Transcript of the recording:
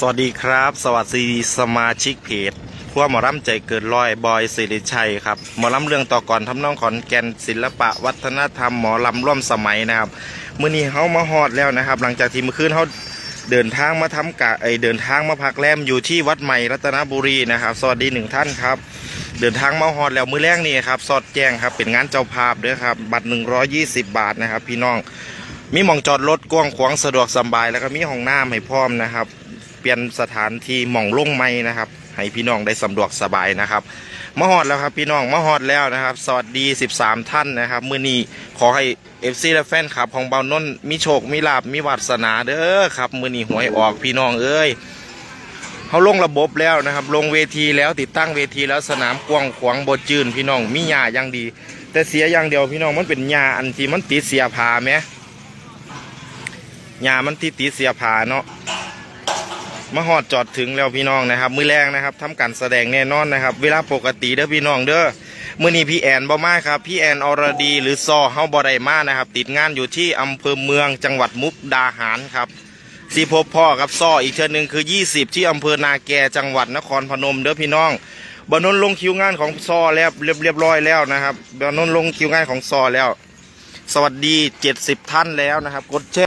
สวัสดีครับ สวัสดีสมาชิกเพจพวกหมอลำใจเกินร้อยบอยสิริชัยครับหมอลำเรื่องต่อก่อนทำนองขอนแก่นศิลปะ วัฒนธรรมหมอลำร่วมสมัยนะครับมื้อนี้เฮามาฮอดแล้วนะครับ หลังจากที่เมื่อคืนเฮาเดินทางมาทำกะไอเดินทางมาพักแรมอยู่ที่วัดใหม่รัตนบุรีนะครับ สวัสดีหนึ่งท่านครับ เดินทางมาฮอดแล้วมื้อแรกนี่ครับสอดแจ้งครับเป็นงานเจ้าภาพเด้อครับบัตร 120 บาทนะครับ พี่น้องมีหมองจอดรถกว้างขวางสะดวกสบายแล้วก็มีห้องน้ำให้พร้อมนะครับ ปลี่ยนสถานที่หม่องลงไม้นะครับ ให้พี่น้องได้สะดวกสบายนะครับมาฮอดแล้วครับพี่น้องมาฮอดแล้วนะครับ สวัสดี 13 ท่านนะครับมื้อนี้ขอให้ FC และแฟนคลับของเบานนท์มีโชคมีลาบมีวาสนาเด้อครับมื้อนี้หวยออกพี่น้องเอ้ยเขาลงระบบแล้วนะครับ ลงเวทีแล้วติดตั้งเวทีแล้วสนามกว้างขวางบดจืนพี่น้องมีหญ้าอย่างดี แต่เสียอย่างเดียวพี่น้องมันเป็นหญ้าอันที่มันติดเสียผาไหมยามันติดติดเสียผาเนาะ มาหอดจอดถึงแล้วพี่น้องนะครับ มือแรงนะครับทำการแสดงแน่นอนนะครับ เวลาปกติเด้อพี่น้องเด้อมื่อนี้พี่แอนบ่มาครับ พี่แอนอรดีหรือซอเฮาบ่ได้มานะครับ ติดงานอยู่ที่อำเภอเมืองจังหวัดมุกดาหารครับสีพบพ่อกับซออีกเทือหนึ่งคือ 20 ที่อำเภอนาแกจังหวัดนครพนมเด้อพี่น้องบานนลงคิวงานของซอแล้วเรียบเรียบร้อยแล้วนะครับบานนลงคิวงานของซอแล้ว สวัสดี 70 ท่านแล้วนะครับ กดแชร์